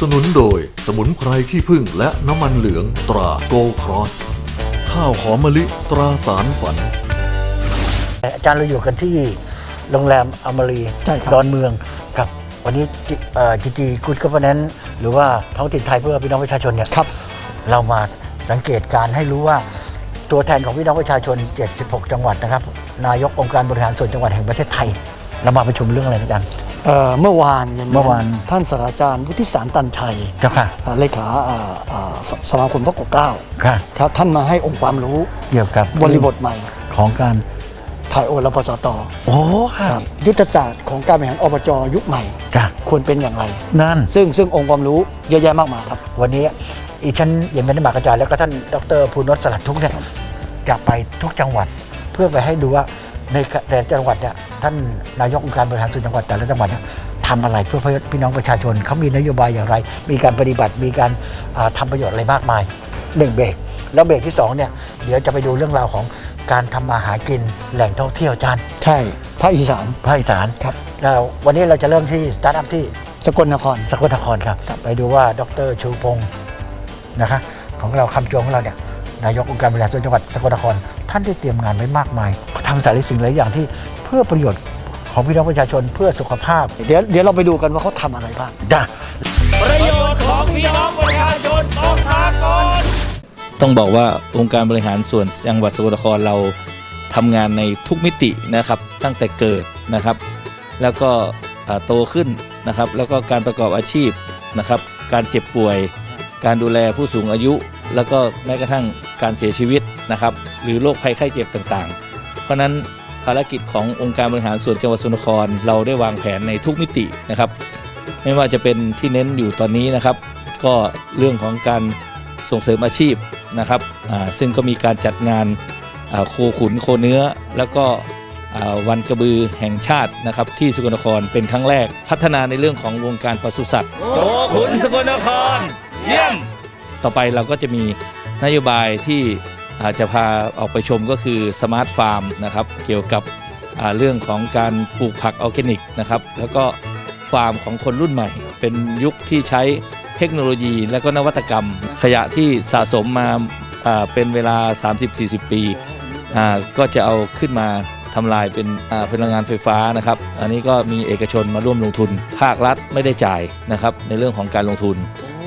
สนับสนุนโดย สมุนไพรขี้ผึ้งและน้ำมันเหลืองตราโกครอส ข้าวหอมมะลิตราสารฝัน อาจารย์เราอยู่กันที่โรงแรมอมรีใช่ครับ ดอนเมืองกับ วันนี้จีจีกูดกั v เนนหรือว่าท้องถิ่นไทยเพื่อพี่น้องประชาชนเนี่ยครับ เรามาสังเกตการณ์ให้รู้ว่า ตัวแทนของพี่น้องประชาชน 76 จังหวัดนะครับ นายกองค์การบริหารส่วนจังหวัดแห่งประเทศไทย เรามาประชุมเรื่องอะไรนะอาจารย์ เอ่อเมื่อวานย็เมื่อวาน ท่านศาสตราจารย์วุฒิสารตันชัยเจ้าค่ะอ่าเลขาอ่าอ่าสสมาคมพระปกเกล้าค่ะ ครับท่านมาให้องค์ความรู้เกี่ยวกับบริบทใหม่ของการถ่ายโอนและปสตโอ้ค่ะครับยุทธศาสตร์ของการบริหารอบจยุคใหม่ จ้ะควรเป็นอย่างไร นั่น ซึ่งซึ่งองค์ความรู้เยอะแยะมากมายครับ วันนี้อีฉันยังไม่ได้มากระจายแล้วก็ท่านดรภูนศสลัดทุกข์เนี่ยจะไปทุกจังหวัดเพื่อไปให้ดูว่า ในแต่ละจังหวัดเนี่ยท่านนายกองค์การบริหารส่วนจังหวัดแต่ละจังหวัดเนี่ยทำอะไรเพื่อพี่น้องประชาชนเขามีนโยบายอย่างไร มีการปฏิบัติมีการอ่าทำาประโยชน์อะไรมากมายหนึ่งเบรกแล้วเบรกที่สองเนี่ยเดี๋ยวจะไปดูเรื่องราวของการทำมาหากินแหล่งท่องเที่ยวจานใช่ภาคอีสานภาคอีสานครับแล้ววันนี้เราจะเริ่มที่สตาร์ทอัพที่สกลนครสกลนครครับ ไปดูว่าดรชูพงศ์นะคะของเราคำจวงของเราเนี่ยนายกองค์การบริหารส่วนจังหวัดสกลนคร ท่านได้เตรียมงานไว้มากมายทำสารสิ่งหลายอย่างที่เพื่อประโยชน์ของพี่น้องประชาชนเพื่อสุขภาพ เดี๋ยวเดี๋ยวเราไปดูกันว่าเขาทำอะไรบ้างจ้ะประโยชน์ของพี่น้องประชาชนต้องทากรต้องบอกว่าองค์การบริหารส่วนจังหวัดสกลนครเราทำงานในทุกมิตินะครับ ตั้งแต่เกิดนะครับ แล้วก็อ่าโตขึ้นนะครับ แล้วก็การประกอบอาชีพนะครับ การเจ็บป่วย การดูแลผู้สูงอายุ แล้วก็แม้กระทั่งการเสียชีวิตนะครับ หรือโรคภัยไข้เจ็บต่างๆ เพราะนั้นภารกิจขององค์การบริหารส่วนจังหวัดสกลนคร เราได้วางแผนในทุกมิตินะครับ ไม่ว่าจะเป็นที่เน้นอยู่ตอนนี้นะครับ ก็เรื่องของการส่งเสริมอาชีพนะครับซึ่งก็มีการจัดงานโคขุนโคเนื้อ แล้วก็วันกระบือแห่งชาตินะครับที่สกลนครเป็นครั้งแรกพัฒนาในเรื่องของวงการปศุสัตว์โคขุนสกลนคร เยี่ยม ต่อไปเราก็จะมีนโยบายที่อาจจะพาออกไปชมก็คือสมาร์ทฟาร์มนะครับเกี่ยวกับเรื่องของการปลูกผักออร์แกนิกนะครับแล้วก็ฟาร์มของคนรุ่นใหม่ เป็นยุคที่ใช้เทคโนโลยีและก็นวัตกรรม ขยะที่สะสมมาเป็นเวลา 30-40 ปีก็จะเอาขึ้นมาทำลายเป็นพลังงานไฟฟ้านะครับ อันนี้ก็มีเอกชนมาร่วมลงทุน ภาครัฐไม่ได้จ่ายนะครับในเรื่องของการลงทุน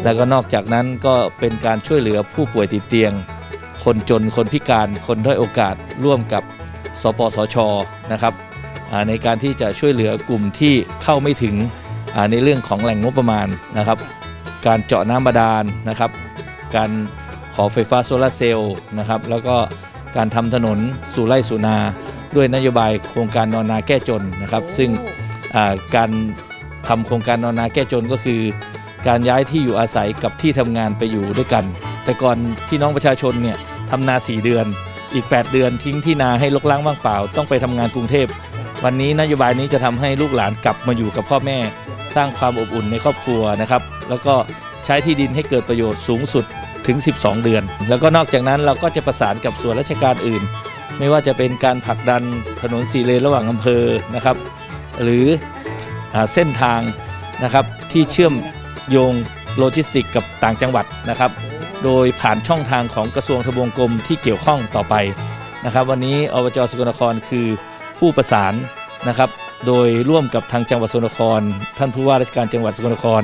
แล้วก็นอกจากนั้นก็เป็นการช่วยเหลือผู้ป่วยติดเตียง คนจนคนพิการคนด้อยโอกาสร่วมกับสปสชนะครับในการที่จะช่วยเหลือกลุ่มที่เข้าไม่ถึงในเรื่องของแหล่งงบประมาณนะครับ การเจาะน้ำบาดาลนะครับ การขอไฟฟ้าโซลาร์เซลล์นะครับ แล้วก็การทำถนนสู่ไร่สู่นา ด้วยนโยบายโครงการนอนนาแก้จนนะครับ ซึ่งการทำโครงการนอนนาแก้จนก็คือ การย้ายที่อยู่อาศัยกับที่ทำงานไปอยู่ด้วยกัน แต่ก่อนพี่น้องประชาชนเนี่ยทำนา4เดือน อีก 8 เดือนทิ้งที่นาให้ลกล้างว่างเปล่า ต้องไปทำงานกรุงเทพ วันนี้นโยบายนี้จะทำให้ลูกหลานกลับมาอยู่กับพ่อแม่ สร้างความอบอุ่นในครอบครัวนะครับ แล้วก็ใช้ที่ดินให้เกิดประโยชน์สูงสุดถึง 12 เดือน แล้วก็นอกจากนั้นเราก็จะประสานกับส่วนราชการอื่น ไม่ว่าจะเป็นการผลักดันถนนสีเลนระหว่างอำเภอนะครับ หรืออเส้นทางนะครับที่เชื่อม โยงโลจิสติกกับต่างจังหวัดนะครับ โดยผ่านช่องทางของกระทรวงทบวงกรมที่เกี่ยวข้องต่อไปนะครับ วันนี้อบจสกลนครคือผู้ประสานนะครับ โดยร่วมกับทางจังหวัดสกลนคร ท่านผู้ว่าราชการจังหวัดสกลนคร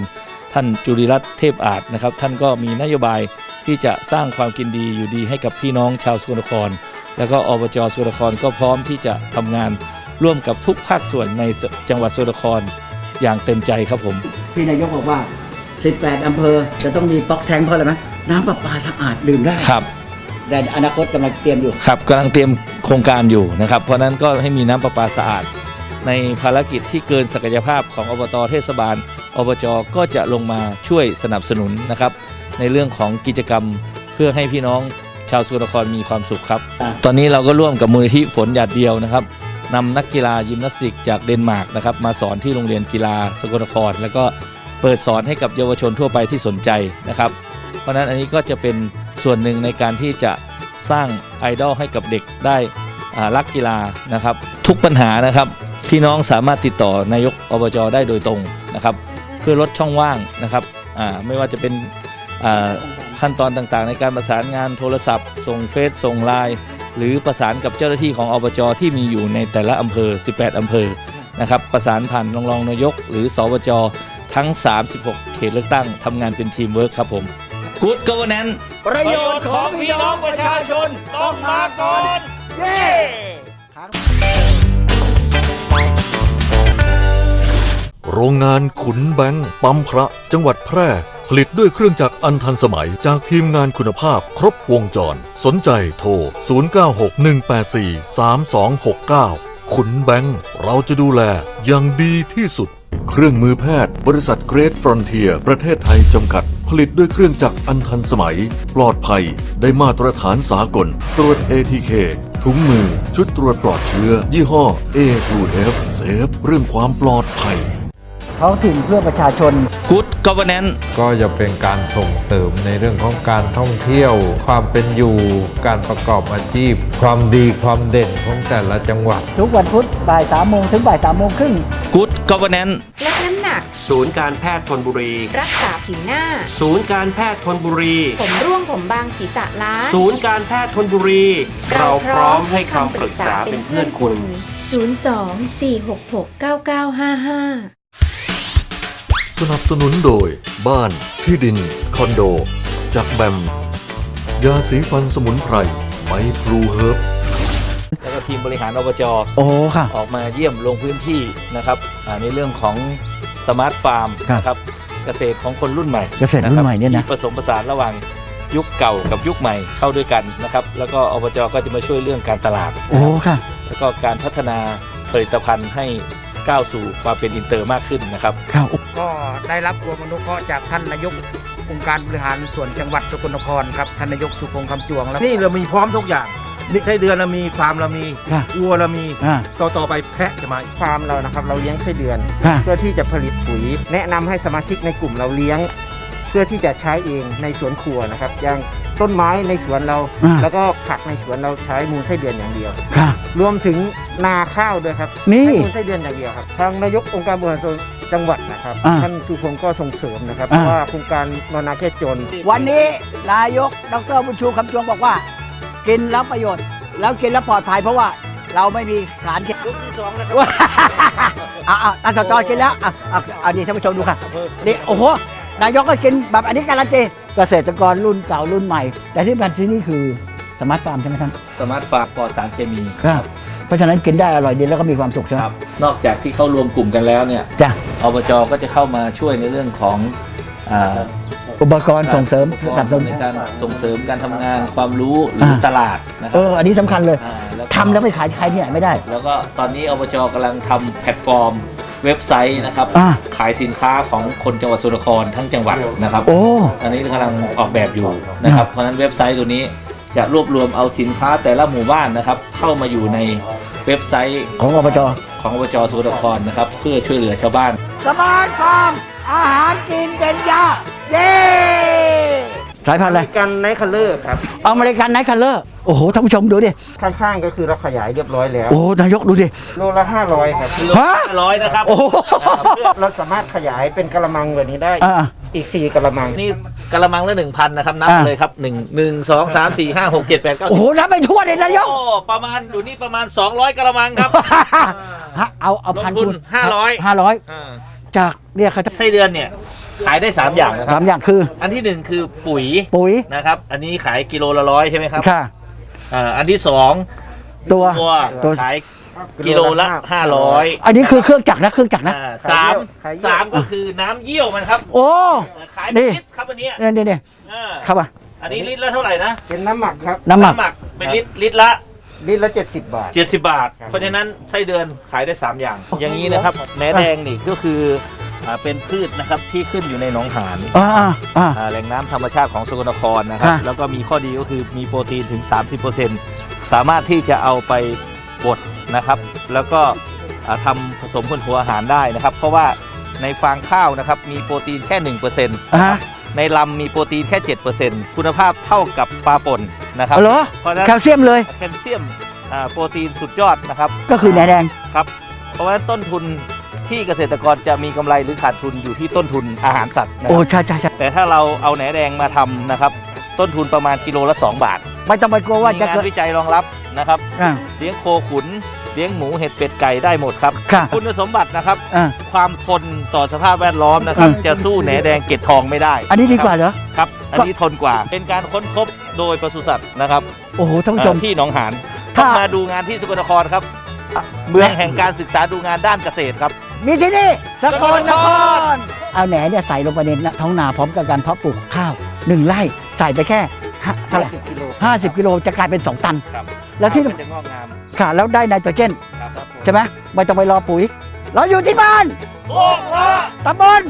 ท่านจุริรัตน์เทพอาจนะครับ ท่านก็มีนโยบายที่จะสร้างความกินดีอยู่ดีให้กับพี่น้องชาวสกลนคร แล้วก็อบจสกลนครก็พร้อมที่จะทำงานร่วมกับทุกภาคส่วนในจังหวัดสกลนครอย่างเต็มใจครับผม ที่นายกบอกว่า 18 อำเภอ จะต้องมีป๊อกแทงเพราะอะไรไหมน้ำประปาสะอาดดื่มได้ครับแต่อนาคตกำลังเตรียมอยู่ ครับกำลังเตรียมโครงการอยู่นะครับ เพราะฉะนั้นก็ให้มีน้ำประปาสะอาด ในภารกิจที่เกินศักยภาพของอบตเทศบาล อบจก็จะลงมาช่วยสนับสนุนนะครับ ในเรื่องของกิจกรรมเพื่อให้พี่น้องชาวสกลนครมีความสุขครับ อะ ตอนนี้เราก็ร่วมกับมูลนิธิฝนหยาดเดียวนะครับนำนักกีฬายิมนาสติกจากเดนมาร์กนะครับมาสอนที่โรงเรียนกีฬาสกลนคร แล้วก็ เปิดสอนให้กับเยาวชนทั่วไปที่สนใจนะครับ เพราะฉะนั้นอันนี้ก็จะเป็นส่วนหนึ่งในการที่จะสร้างไอดอลให้กับเด็กได้รักกีฬานะครับ ทุกปัญหานะครับ พี่น้องสามารถติดต่อนายกอบจได้โดยตรงนะครับ เพื่อลดช่องว่างนะครับไม่ว่าจะเป็นขั้นตอนต่างๆ ในการประสานงานโทรศัพท์ ส่งเฟซส่งไลน์หรือประสานกับเจ้าหน้าที่ของอบจที่มีอยู่ในแต่ละอำเภอ 18 อำเภอนะครับ ประสานผ่านรองรองนายก หรือสบจ ทั้ง 36 เขตเลือกตั้งทำงานเป็นทีมเวิร์คครับผม Good Governance ประโยชน์ของพี่น้องประชาชนต้องมาก่อน เย้ โรงงานขุนแบงค์ปั๊มพระจังหวัดแพร่ ผลิตด้วยเครื่องจักรอันทันสมัยจากทีมงานคุณภาพครบวงจร สนใจโทร 0961843269 ขุนแบงค์เราจะดูแลอย่างดีที่สุด เครื่องมือแพทย์ บริษัทเกรดฟรอนเทียประเทศไทยจำกัด ผลิตด้วยเครื่องจักรอันทันสมัย ปลอดภัย ได้มาตรฐานสากล ตรวจ ATK ถุงมือ ชุดตรวจปลอดเชื้อ ยี่ห้อ A2F เซฟเรื่องความปลอดภัย ท้องถิ่นเพื่อประชาชน Good Governance ก็จะเป็นการส่งเสริมในเรื่องของการท่องเที่ยว ความเป็นอยู่การประกอบอาชีพ ความดีความเด่นของแต่ละจังหวัด ทุกวันพุธบ่ายสามโมงถึงบ่ายสามโมงครึ่ง Good Governance ลดน้ำหนัก ศูนย์การแพทย์ทนบุรี รักษาผิวหน้า ศูนย์การแพทย์ทนบุรี ผมร่วงผมบางศีรษะล้า ศูนย์การแพทย์ทนบุรี เราพร้อมให้คำปรึกษาเป็นเพื่อนคุณ 02-466-9955 สนับสนุนโดย บ้าน ที่ดิน คอนโด จากแบม ยาสีฟันสมุนไพรไมพลูเฮิร์บ แล้วก็ทีมบริหารอบจโอ้ค่ะ ออกมาเยี่ยมลงพื้นที่นะครับอ่าในเรื่องของสมาร์ทฟาร์มครับ นะครับเกษตรของคนรุ่นใหม่เกษตรรุ่นใหม่เนี่ยนะ ที่ผสมผสานระหว่างยุคเก่ากับยุคใหม่เข้าด้วยกันนะครับแล้วก็อบจก็จะมาช่วยเรื่องการตลาดโอ้ค่ะ แล้วก็การพัฒนาผลิตภัณฑ์ให้ ก้าวสู่ความเป็นอินเตอร์มากขึ้นนะครับค่ะก็ได้รับความอนุเคราะห์จากท่านนายกองค์การบริหารส่วนจังหวัดสกลนครครับท่านนายกสุพงษ์คำจวงแล้วนี่เรามีพร้อมทุกอย่างใช่เดือนเรามีฟาร์มเรามีค่ะวัวเรามีอ่าต่อต่อไปแพะจะมาอีกฟาร์มเรานะครับ เราเลี้ยงไส้เดือนค่ะเพื่อที่จะผลิตปุ๋ย แนะนำให้สมาชิกในกลุ่มเราเลี้ยง เพื่อที่จะใช้เองในสวนครัวนะครับอย่างต้นไม้ในสวนเราอ่าแล้วก็ผักในสวนเราใช้มูลไส้เดือนอย่างเดียวค่ะ รวมถึงนาข้าวด้วยครับนี่ใช้มูลไส้เดือนอย่างเดียวครับ ทางนายกองค์การบริหารส่วนจังหวัดนะครับ อ่าท่านสุพงศ์ก็ส่งเสริมนะครับเพอ่า ราะว่าโครงการนอนนาแค่จน วันนี้นายกดรบุญชูคำจวงบอกว่า กินแล้วประโยชน์ แล้วกินแล้วปลอดภัยเพราะว่าเราไม่มีสารเคมีว้าอะอะท่านสจกินแล้วอะอะอันนี้ท่านผู้ชมดูค่ะนี่โอ้โหนายกก็กินแบบอันนี้การันตีเกษตรกรรุ่นเก่ารุ่นใหม่ แต่ที่มันที่นี่คือ สมาร์ทฟาร์มใช่ไหมท่านสมาร์ทฟาร์มปลอดสารเคมีครับ เพราะฉะนั้นกินได้อร่อยดีแล้วก็มีความสุขใช่ไหมครับ นอกจากที่เข้ารวมกลุ่มกันแล้วเนี่ยจ้ะอบจก็จะเข้ามาช่วยในเรื่องของอ่าอุปกรณ์ส่งเสริมสนับสนุนในการส่งเสริมการทำงานความรู้หรืออาตลาดนะคเอรับออันนี้สำคัญเลยาก็ทำแล้วไปขายใครที่ไหนไม่ได้ แล้วก็ตอนนี้อบจกำลังทำแพลตฟอร์มเว็บไซต์นะครับ อ่า ขายสินค้าของคนจังหวัดสุรครทั้งจังหวัดนะครับ โอ้ อันนี้กำลังออกแบบอยู่นะครับ เพราะฉะนั้นเว็บไซต์ตัวนี้ จะรวบรวมเอาสินค้าแต่ละหมู่บ้านนะครับ เข้ามาอยู่ในเว็บไซต์ของอบจของอบจสุรครนะครับ เพื่อช่วยเหลือชาวบ้าน สมาร์ทฟาร์มอาหารกินเป็นยาเย้ สายพันธุ์อะไร กันไนท์คัลเลอร์ครับอเมริกันไนท์คัลเลอร์โอ้โหท่านผู้ชมดูดิข้างๆก็คือเราขยายเรียบร้อยแล้ว โอ้นายกดูดิโลละ500ครับฮะ ร้อยนะครับ โอ้โห เราสามารถขยายเป็นกระมังแบบนี้ได้อ่า อีก4กระมัง นี่กระมังละหนึ่งพันนะครับ นับอ่าเลยครับหนึ่งหนึ่งสองสามสี่ห้าหกเจ็ดแปดเก้าโอ้สิโหบนับไปทั่วเลยนายก โอ้ประมาณอยู่นี่ประมาณ200กระมังครับ ฮะเอาเอาพันลงทุนคูณ500 ห้าร้อยอ่าจากเนี่ยเขาจะไส้เดือนเนี่ย ขายได้ 3 อย่างนะคสารับ มอย่างคืออันที่หนึ่งคือปุ๋ยปุ๋ยนะครับ อันนี้ขายกิโลละร้อยใช่ไหมครับค่ะ อ่าอันที่สองตัวตัวตัว ขายกิโลละห้าร้อยอันนี้คือเครื่องจักรนะเครื่องจักรนะ อ่าสามขายเยอะสามก็คือน้ำเยี่ยวมันครับโอ้ขายนี่เป็นลิตรครับอันเนี้ยเนี่ยเนี่ยเนี่ยอ่าครับอะอันนี้ลิตรละเท่าไหร่นะเป็นน้ำหมักครับน้ำหมักเป็นลิตรลิตรละ ลิตรละ 70 บาท 70 บาท ครับ เพราะฉะนั้นไส้เดือนขายได้ 3 อย่าง อย่างนี้นะครับแหนแดงนี่ก็คือ อ่าเป็นพืชนะครับที่ขึ้นอยู่ในหนองหานอ่าอ่าอ่า อ่าแหล่งน้ำธรรมชาติของสกลนครนะครับ ค่ะ แล้วก็มีข้อดีก็คือมีโปรตีนถึง 30%สามารถที่จะเอาไปบดนะครับ แล้วก็อ่าทำผสมบนหัวอาหารได้นะครับ เพราะว่าในฟางข้าวนะครับมีโปรตีนแค่ 1%อ่าในลำมีโปรตีนแค่ 7%คุณภาพเท่ากับปลาป่นนะครับเหรอเพราะฉะนั้น แคลเซียมเลยแคลเซียมอ่าโปรตีนสุดยอดนะครับก็คือแหนแดง ครับ เพราะว่าต้นทุน ที่เกษตรกรจะมีกำไรหรือขาดทุนอยู่ที่ต้นทุนอาหารสัตว์นะคโอ้รับใช่ใช่ใช่แต่ถ้าเราเอาแหนแดงมาทำนะครับ ต้นทุนประมาณกิโลละ 2 บาทไม่ต้องไปกลัวว่ามีจะงาเกินดวิจัยรองรับนะครับ อ่าเลี้ยงโคขุน เลี้ยงหมูเห็ดเป็ดไก่ได้หมดครับ ค่ะคุณสมบัตินะครับ อ่า ความทนต่อสภาพแวดล้อมนะครับ อืม จะสู้แหนแดงเกล็ดทองไม่ได้อันนี้ดีกว่าเหรอ ครับ อันนี้ทนกว่า เป็นการค้นพบโดยปศุสัตว์นะครับโอ้โหท่านผู้ชม เอ่อที่หนองหานถ้า ต้องมาดูงานที่สกลนครครับ เมืองแห่งการศึกษาดูงานด้านเกษตรครับ มีที่นี่สกลนคสกลนคร เอาแหนเนี่ยใส่ลงไปในท้องนาพร้อมกับการเพาะปลูกข้าวหนึ่งไร่ใส่ไปแค่ห้าเท่าไหร่กิโลห้าสิบกิโลจะกลายเป็นสองตัน ครับแล้วที่มันจะงอกงามค่ะแล้วได้ไนโตรเจนครับครับผมใช่ไหมไม่ต้องไปรอปุ๋ย เราอยู่ที่บ้านโอ้โหตำบล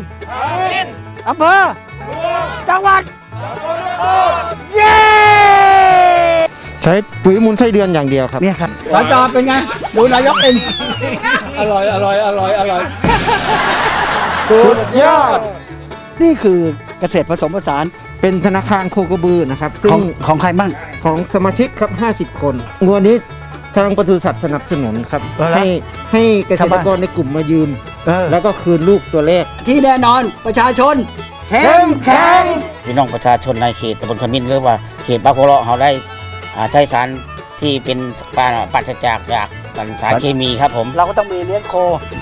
อินอำเภอจังหวัด เย้ ใช้ปุ๋ยมูลไส้เดือนอย่างเดียวครับเนี่ยครับสจเป็นไง ดูนายกเป็นอร่อยอร่อยอร่อยอร่อยสุดยอด นี่คือเกษตรผสมผสานเป็นธนาคารโคกระบือนะครับซึ่ของงของใครบ้าง ของสมาชิกครับ 50 คนงวดนี้ทางปศุสัตว์สนับสนุนครับเอาละให้ให้เกษตรกรในกลุ่มมายืมเออแล้วก็คืนลูกตัวแรก ที่แน่นอนประชาชนเข้มแข็ง พี่น้องประชาชนในเขตตำบลขมิ้นหรือว่าเขตบางโคเลาะเขาได้ อ่าใช้สารที่เป็นปราปัสจากจากสารเคมีครับผม เราก็ต้องมีเลี้ยงโค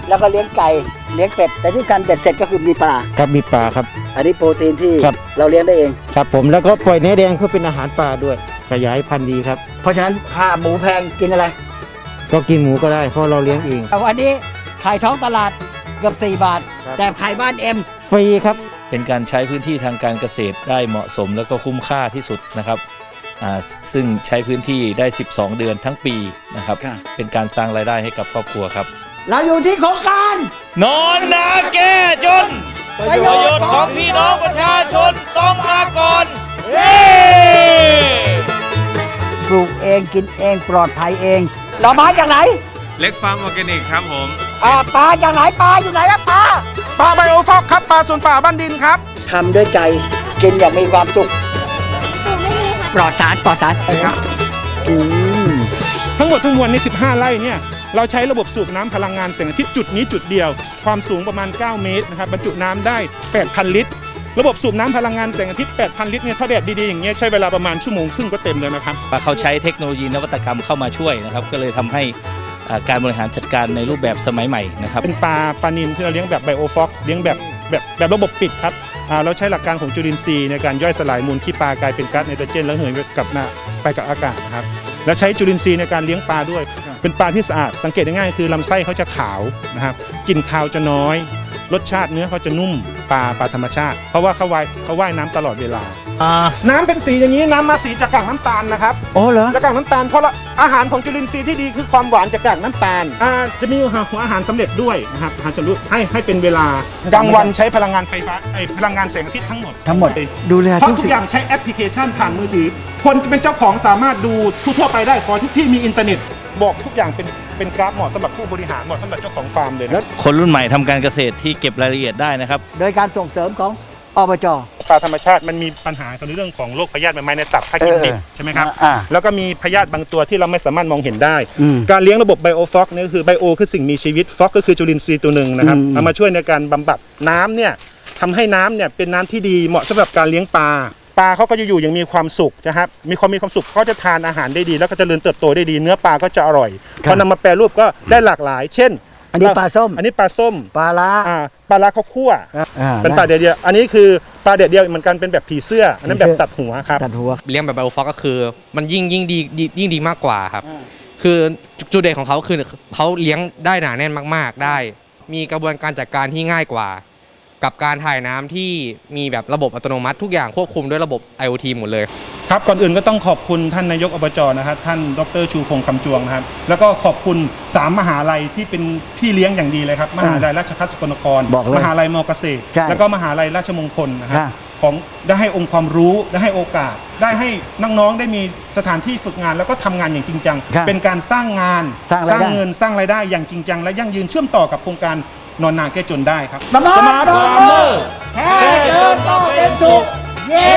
แล้วก็เลี้ยงไก่เลี้ยงเป็ด แต่ที่การเบ็ดเสร็จก็คือมีปลา ครับมีปลาครับ อันนี้โปรตีนที่ครับ เราเลี้ยงได้เอง ครับผมแล้วก็ปล่อยเนื้อแดงเพื่อเป็นอาหารปลาด้วยขยายพันธุ์ดีครับ เพราะฉะนั้นค่าหมูแพงกินอะไร ก็กินหมูก็ได้เพราะเราเลี้ยงเอง เอาอันนี้ขายท้องตลาดเกือบ4 บาท ครับ แต่ขายบ้านเอ็ม ฟรีครับ เป็นการใช้พื้นที่ทางการเกษตรได้เหมาะสมแล้วก็คุ้มค่าที่สุดนะครับอ่า ซึ่งใช้พื้นที่ได้ 12 เดือนทั้งปีนะครับค่ะเป็นการสร้างรายได้ให้กับครอบครัวครับ เราอยู่ที่โครงการ นอนนาแก้จน ประโยชน์ของพี่น้องประชาชนต้องมาก่อนเฮ้ปลูกเองกินเองปลอดภัยเองเรามาจากไหน เล็กฟาร์มออร์แกนิกครับผมอ่าปลาจากไหนปลาอยู่ไหนครับปลาปลาไบโอฟอกครับปลาส่วนป่าบ้านดินครับทำด้วยใจกินอย่างมีความสุขป ลอดสารปลอดสารครับอืมทั้งหมดทั้งมวลใน 15 ไร่เนี่ย เราใช้ระบบสูบน้ำพลังงานแสงอาทิตย์จุดนี้จุดเดียว ความสูงประมาณ 9 เมตรนะครับบรรจุน้ำได้ 8,000 ลิตร ระบบสูบน้ำพลังงานแสงอาทิตย์ 8,000 ลิตรเนี่ยถ้าแดดดีๆอย่างเงี้ยใช้เวลาประมาณชั่วโมงครึ่งก็เต็มแล้วนะครับว่าเขาใช้เทคโนโลยีนวัตกรรมเข้ามาช่วยนะครับ ก็เลยทำให้อ่าการบริหารจัดการในรูปแบบสมัยใหม่นะครับ เป็นปลาปลานิลที่เราเลี้ยงแบบไบโอฟอกเลี้ยงแบบแบบแบบระบบปิดครับอ่า เราใช้หลักการของจุลินทรีย์ในการย่อยสลายมูลขี้ปลากลายเป็นก๊าซไนโตรเจนแล้วเหินกับหน้าไปกับอากาศนะครับแล้วใช้จุลินทรีย์ในการเลี้ยงปลาด้วย เป็นปลาที่สะอาด สังเกตง่ายคือลำไส้เขาจะขาวนะครับกลิ่นคาวจะน้อย รสชาติเนื้อเขาจะนุ่มปลาปลาธรรมชาติ เพราะว่าเขาว่ายเขาว่ายน้ำตลอดเวลาน้ำเป็นสีอย่างนี้น้ำมาสีจากกากน้ำตาลนะครับโอ้เหรอ และกากน้ำตาลเพราะละอาหารของจุลินทรีย์ที่ดีคือความหวานจากกากน้ำตาลอ่าจะมีหัวอาหารสำเร็จด้วยนะครับอาหารสำเร็จให้ให้เป็นเวลากลางวันใช้พลังงานไฟฟ้าไอยพลังงานแสงอาทิตย์ทั้งหมด ทั้งหมดเลยดูแลเพราะทุกทุกสิ่อย่างใช้แอปพลิเคชันผ่านมือถือ คนจะเป็นเจ้าของสามารถดูทั่วๆไปได้ขอที่พี่มีอินเทอร์เน็ต บอกทุกอย่างเป็นเป็นกราฟเหมาะสำหรับผู้บริหารเหมาะสำหรับเจ้าของฟาร์มเลยนะคนรุ่นใหม่ทำการเกษตรที่เก็บรายละเอียดได้นะครับ โดยการส่งเสริมของอบจ ปลาธรรมชาติมันมีปัญหาในเรื่องของโรคพยาธิใบไม้ในตับถ้ากินดิบเออใช่ไหมครับ อ่าแล้วก็มีพยาธิบางตัวที่เราไม่สามารถมองเห็นได้ อืมการเลี้ยงระบบไบโอฟอกนี่ก็คือไบโอคือสิ่งมีชีวิตฟอกก็คือจุลินทรีย์ตัวหนึ่งนะครับอืม เอามาช่วยในการบำบัดน้ำเนี่ยทำให้น้ำเนี่ยเป็นน้ำที่ดีเหมาะสำหรับการเลี้ยงปลา ปลาเขาก็จะอยู่อย่างมีความสุขนะครับมีความมีความสุขเขาจะทานอาหารได้ดี แล้วก็จเจริญเติบโตได้ดี เนื้อปลาก็จะอร่อยพอนำมาแปรรูปก็ได้หลากหลาย เช่น อันนี้ปลาส้ม อันนี้ปลาส้มปลาล้าอ่าปลาลาข้าวคั่วอ่าเป็นปลาเดียวเดียวอันนี้คือปลาเดียวเดียวเหมือนกันเป็นแบบผีเสื้ออันนั้นแบบตัดหัวครับตัดหัวเลี้ยงแบบไบโอฟอกก็คือ มันยิ่งยิ่งดีดียิ่งดีมากกว่าครับ คือจุดเด่นของเขาคือเขาเลี้ยงได้หนาแน่นมาก ๆ ได้ มีกระบวนการจัดการที่ง่ายกว่า กับการถ่ายน้ำที่มีแบบระบบอัตโนมัติทุกอย่างควบคุมด้วยระบบ IoT หมดเลย ครับก่อนอื่นก็ต้องขอบคุณท่านนายกอบจนะครับท่านดรชูพงษ์คำจวงนะครับแล้วก็ขอบคุณ3มหาลัยที่เป็นพี่เลี้ยงอย่างดีเลยครับมหาลัยราชภัฏสกลนครบอกเลยมหาลัยมอเกษตร ใช่แล้วก็มหาลัยราชมงคลนะครับค่ะของได้ให้องค์ความรู้ได้ให้โอกาส ได้ให้น้องๆได้มีสถานที่ฝึกงาน แล้วก็ทำงานอย่างจริงจังค่ะเป็นการสร้างงานสร้างรายได้ เงินสร้างรายได้อย่างจริงจังและยั่งยืนเชื่อมต่อกับโครงการ นอนนาแก้จนได้ครับ สมาร์ท Smart Farmer แค่เดินก็เป็นสุข เย้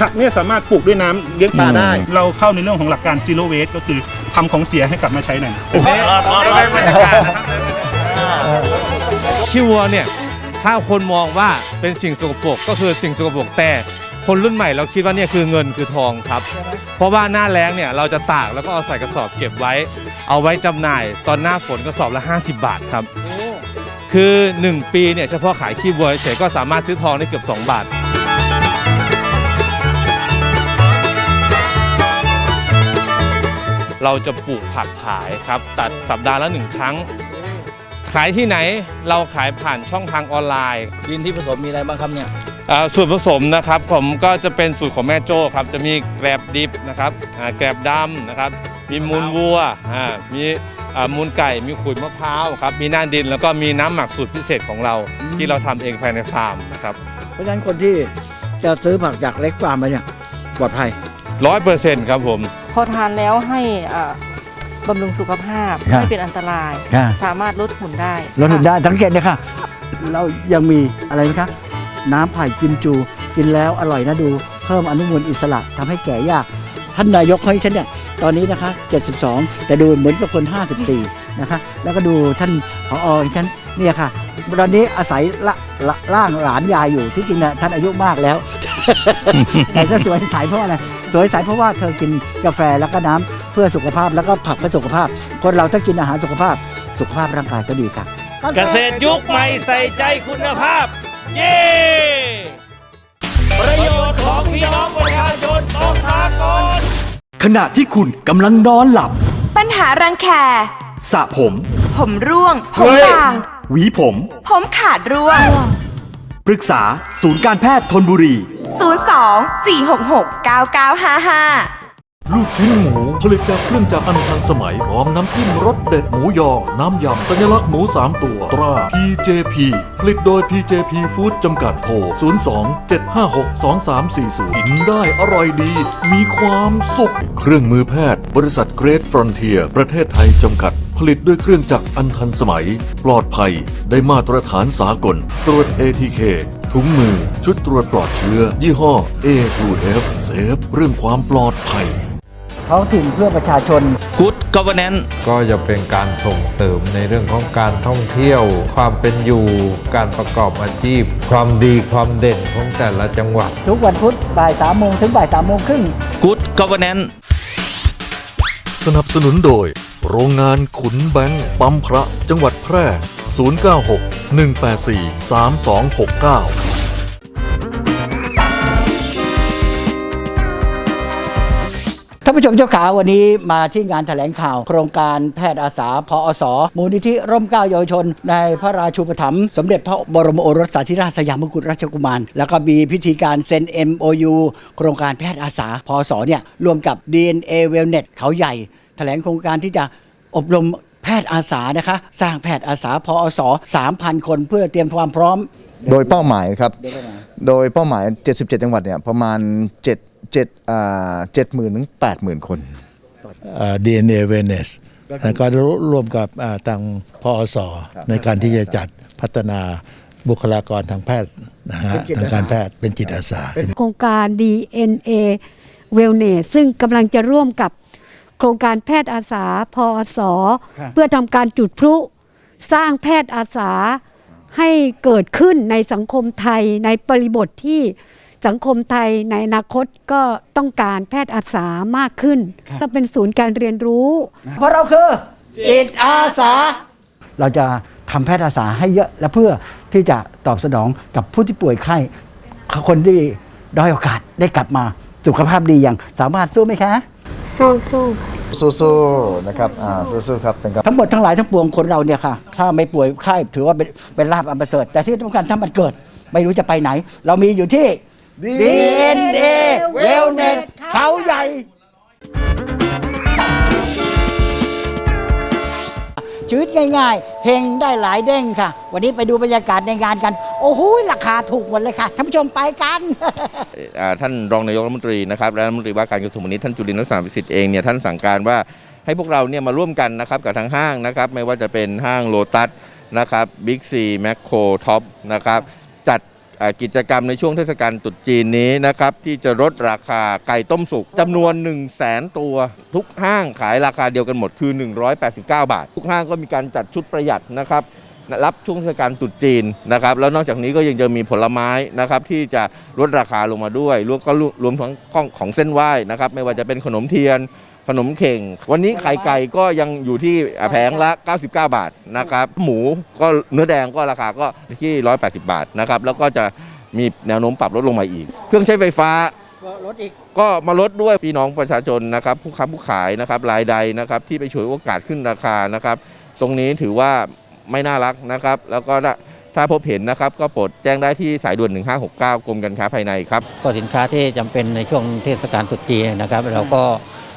ผักเนี่ยสามารถปลูกด้วยน้ำเลี้ยงปลาอืมได้เราเข้าในเรื่องของหลักการ zero waste ก็คือทำของเสียให้กลับมาใช้หน่อยขอได้บรรยากาศนะครับขี้วัวเนี่ยถ้าคนมองว่าเป็นสิ่งสกปรกก็คือสิ่งสกปรกแต่คนรุ่นใหม่เราคิดว่าเนี่ยคือเงินคือทองครับ เพราะว่าหน้าแล้งเนี่ยเราจะตากแล้วก็เอาใส่กระสอบเก็บไว้ เอาไว้จำหน่ายตอนหน้าฝนกระสอบละ 50 บาทครับ คือ 1 ปีเนี่ยเฉพาะขายขี้วัวเฉยๆก็สามารถซื้อทองได้เกือบ 2 บาท เราจะปลูกผักขายครับ ตัดสัปดาห์ละหนึ่งครั้ง ขายที่ไหนเราขายผ่านช่องทางออนไลน์ดินที่ผสมมีอะไรบ้างครับเนี่ย อ่าส่วนผสมนะครับผมก็จะเป็นสูตรของแม่โจ้ครับ จะมีแกลบดิบนะครับอ่าแกลบดำนะครับ มีมูลวัวอ่ามีอ่ามูลไก่มีขุยมะพร้าวครับมีหน้าดินแล้วก็มีน้ำหมักสูตรพิเศษของเรา ที่เราทำเองภายในฟาร์มนะครับเพราะฉะนั้นคนที่จะซื้อผักจากเล็กฟาร์มมาเนี่ยปลอดภัย ร้อยเปอร์เซ็นต์ครับผม พอทานแล้วให้อ่าบำรุงสุขภาพครับ ไม่เป็นอันตรายครับสามารถลดหุ่นได้ลดหุ่นได้สังเกตเลยค่ะ เรายังมีอะไรนะคะ น้ำไผ่กิมจู กินแล้วอร่อยนะดู เพิ่มอนุมูลอิสระทำให้แก่ยาก ท่านนายกของฉันเนี่ย ตอนนี้นะคะ 72 แต่ดูเหมือนกับคน 54 นะคะ แล้วก็ดูท่านผอของฉันเนี่ยค่ะ ตอนนี้อาศัยละละร่างหลานยายอยู่ที่จริงนะท่านอายุมากแล้ว แต่จะสวยใสเพราะอะไรสวยใสเพราะว่าเธอกินกาแฟแล้วก็น้ำเพื่อสุขภาพแล้วก็ผักเพื่อสุขภาพ คนเราถ้ากินอาหารสุขภาพ สุขภาพร่างกายก็ดีค่ะเกษตรยุคใหม่ใส่ใจคุณภาพ เย้ประโยชน์ของพี่น้องประชาชนต้องมาก่อน ขณะที่คุณกำลังนอนหลับ ปัญหารังแค สระผม ผมร่วง ผมบาง หวีผม ผมขาดร่วง ปรึกษาศูนย์การแพทย์ทนบุรี 02 466 9955 ลูกชิ้นหมูผลิตจากเครื่องจักรอันทันสมัยพร้อมน้ำจิ้มรสเด็ดหมูยอ น้ำยำสัญลักษณ์หมู 3 ตัว ตรา PJP ผลิตโดย PJP Food จำกัดโทร 02 756 2340 กินได้อร่อยดี มีความสุข เครื่องมือแพทย์ บริษัทเกรทฟรอนเทียประเทศไทยจำกัด ผลิตด้วยเครื่องจักรอันทันสมัย ปลอดภัย ได้มาตรฐานสากล ตรวจ ATK ถุงมือ ชุดตรวจปลอดเชื้อ ยี่ห้อ A2F เซฟเรื่องความปลอดภัย ท้องถิ่นเพื่อประชาชน Good Governance ก็จะเป็นการส่งเสริมในเรื่องของการท่องเที่ยว ความเป็นอยู่การประกอบอาชีพ ความดีความเด่นของแต่ละจังหวัด ทุกวันพุธบ่ายสามโมงถึงบ่ายสามโมงครึ่ง Good Governance สนับสนุนโดย โรงงานขุนแบงค์ปั๊มพระจังหวัดแพร่ 096 184 3269านผู้ชมเจ้าขาวันนี้มาที่งานแถลงข่าว โครงการแพทย์อาสาพออสมูลนิธิร่มเกล้าเยาวชน ในพระราชูปถัมภ์สมเด็จพระบรมโอรสสาธิราชสยามกุฎราชกุมาร แล้วก็มีพิธีการเซ็น MOU โครงการแพทย์อาสาพอสเนี่ยรวมกับ DNA Wellness เขาใหญ่ แถลงโครงการที่จะอบรมแพทย์อาสานะคะ สร้างแพทย์อาสาพออส3,000 คนเพื่อเตรียมความพร้อม โดยเป้าหมายครับ โดยเป้าหมาย 77 จังหวัดเนี่ยประมาณ 7 7อ่า70,000ถึง80,000คนดีเอ็นเอเวเนสแล้วก็ร่วมกับอ่าทางพอสในการที่จะจัดพัฒนาบุคลากรทางแพทย์นะฮะเป็นจิตอาสาทางการแพทย์เป็นจิตอาสา โครงการ DNA Wellness ซึ่งกำลังจะร่วมกับโครงการแพทย์อาสาพอสครับเพื่อทำการจุดพลุสร้างแพทย์อาสาให้เกิดขึ้นในสังคมไทยในบริบทที่ สังคมไทยในอนาคตก็ต้องการแพทย์อาสามากขึ้นและเป็นศูนย์การเรียนรู้ เพราะเราคือจิตอาสา เราจะทำแพทย์อาสาให้เยอะและเพื่อที่จะตอบสนองกับผู้ที่ป่วยไข้คนที่ด้อยโอกาสได้กลับมาสุขภาพดีอย่างสามารถสู้ไหมคะสู้สู้สู้ๆนะครับอ่าสู้ๆครับเป็นกำลังทั้งหมดทั้งหลายทั้งปวงคนเราเนี่ยค่ะ ถ้าไม่ป่วยไข้ถือว่าเป็นเป็นลาภอันประเสริฐแต่ที่สำคัญถ้ามันเกิด ไม่รู้จะไปไหน เรามีอยู่ที่ DNA Wellness เขาใหญ่ ชีวิตง่ายๆ เฮงได้หลายเด้งค่ะ วันนี้ไปดูบรรยากาศในงานกัน โอ้โหราคาถูกหมดเลยค่ะท่านผู้ชมไปกัน อ่าท่านรองนายกรัฐมนตรีนะครับและรัฐมนตรีว่าการกระทรวงพาณิชย์ท่านจุลินลักษณะวิสิทธิ์เองเนี่ยท่านสั่งการว่าให้พวกเราเนี่ยมาร่วมกันนะครับกับทางห้างนะครับ ไม่ว่าจะเป็นห้างโลตัสนะครับบิ๊กซีแมคโครท็อปนะครับจัดอ่า กิจกรรมในช่วงเทศกาลตรุษจีนนี้นะครับที่จะลดราคาไก่ต้มสุกจำนวน 1 0 0 0 0แสนตัว ทุกห้างขายราคาเดียวกันหมดคือ 189 บาท ทุกห้างก็มีการจัดชุดประหยัดนะครับ รับช่วงเทศกาลตรุษจีนนะครับแล้วนอกจากนี้ก็ยังจะมีผลไม้นะครับที่จะลดราคาลงมาด้วยรวมก็รวมทั้งของของเส้นไหว้นะครับไม่ว่าจะเป็นขนมเทียนขนมเข่ง วันนี้ไข่ไก่ก็ยังอยู่ที่แผงละ 99 บาทนะครับหมูก็เนื้อแดงก็ราคาก็ที่ 180 บาทนะครับแล้วก็จะมีแนวโน้มปรับลดลงมาอีก เครื่องใช้ไฟฟ้าลดอีกก็มาลดด้วยพี่น้องประชาชนนะครับผู้ค้าผู้ขายนะครับรายใดนะครับที่ไปฉวยโอกาสขึ้นราคานะครับ ตรงนี้ถือว่า ไม่น่ารักนะครับ แล้วก็ถ้าถ้าพบเห็นนะครับก็โปรดแจ้งได้ที่สายด่วน 1569 กรมการค้าภายในครับ ก็สินค้าที่จำเป็นในช่วงเทศกาลตรุษจีนนะครับเราก็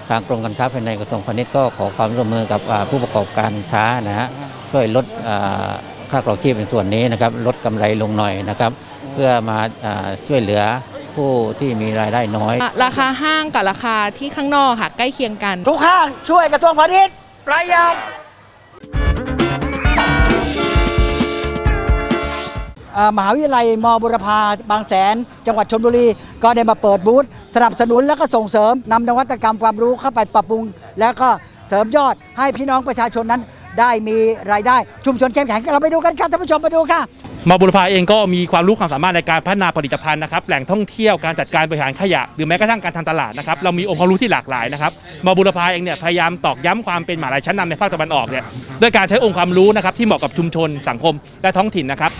ทางกรมการค้าภายในกระทรวงพาณิชย์ก็ขอความร่วมมือกับอ่าผู้ประกอบการค้านะฮะช่วยลดอ่าค่าครองชีพในส่วนนี้นะครับลดกำไรลงหน่อยนะครับ เพื่อมาอ่าช่วยเหลือผู้ที่มีรายได้น้อย ราคาห้างกับราคาที่ข้างนอกค่ะใกล้เคียงกัน ทุกห้างช่วยกระทรวงพาณิชย์ประหยัด มหาวิทยาลัยมบุรพาบางแสน จังหวัดชลบุรี ก็ได้มาเปิดบูธสนับสนุนและก็ส่งเสริมนำนวัตกรรมความรู้เข้าไปปรับปรุง แล้วก็เสริมยอดให้พี่น้องประชาชนนั้น ได้มีรายได้ชุมชนเข้มแข็งเราไปดูกันครับท่านผู้ชมมาดูค่ะ มบุรพาเองก็มีความรู้ความสามารถในการพัฒนาผลิตภัณฑ์นะครับแหล่งท่องเที่ยวการจัดการบริหารขยะ หรือแม้กระทั่งการทำตลาดนะครับเรามีองค์ความรู้ที่หลากหลายนะครับมบุรพาเองเนี่ยพยายามตอกย้ำความเป็นมหาลัยชั้นนำในภาคตะวันออกเนี่ยด้วยการใช้องค์ความรู้นะครับที่เหมาะกับชุมชนสังคมและท้องถิ่นนะครับ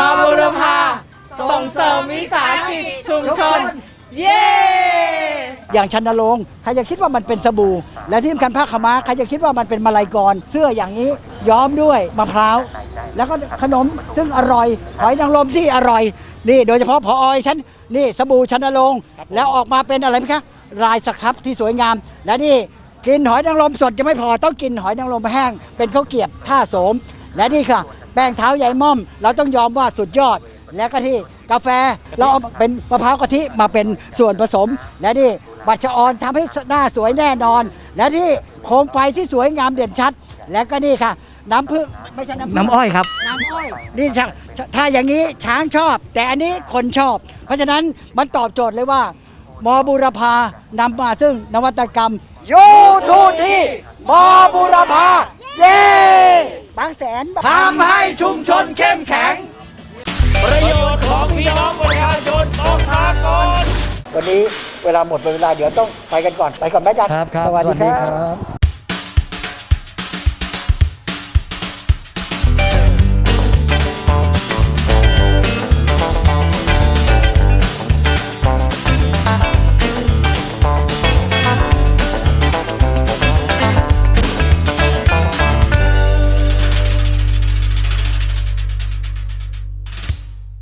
มาบุรพาส่งเสริมวิสาหกิจชุมชน เย้ อย่างชันนรงค์ใครจะคิดว่ามันเป็นสบู่ และที่สำคัญผ้าขาวม้าใครจะคิดว่ามันเป็นมาลัยกร เสื้ออย่างนี้ย้อมด้วยมะพร้าว แล้วก็ขนมซึ่งอร่อยหอยนางรมที่อร่อย นี่โดยเฉพาะพอออยฉันนี่สบู่ชันนรงค์แล้วออกมาเป็นอะไรไหมคะลายสครับที่สวยงาม และนี่กินหอยนางรมสดจะไม่พอต้องกินหอยนางรมแห้ง เป็นข้าวเกรียบท่าโสม และนี่ค่ะแป้งเท้าใหญ่ม่อม เราต้องยอมว่าสุดยอด และก็ที่กาแฟเราเอาเป็นมะพร้าวกะทิมาเป็นส่วนผสม และนี่บัตรชะออนทำให้หน้าสวยแน่นอน และที่โคมไฟที่สวยงามเด่นชัด และก็นี่ค่ะ น้ำผึ้งไม่ใช่น้ำผึ้งน้ำอ้อยครับ น้ำอ้อยนี่ช้างถ้าอย่างนี้ช้างชอบ แต่อันนี้คนชอบ เพราะฉะนั้นมันตอบโจทย์เลยว่า มอบุรพานำมาซึ่งนวัตกรรมยูทูทีมอบุรพาเย้บางแสนทำให้ชุมชนเข้มแข็ง ประโยชน์ของพี่น้องประชาชนต้องทากรวันนี้เวลาหมดเวลาเดี๋ยวต้องไปกันก่อน ไปก่อนแม่จันครับครับสวัสดีสวัสดีคครัรับบ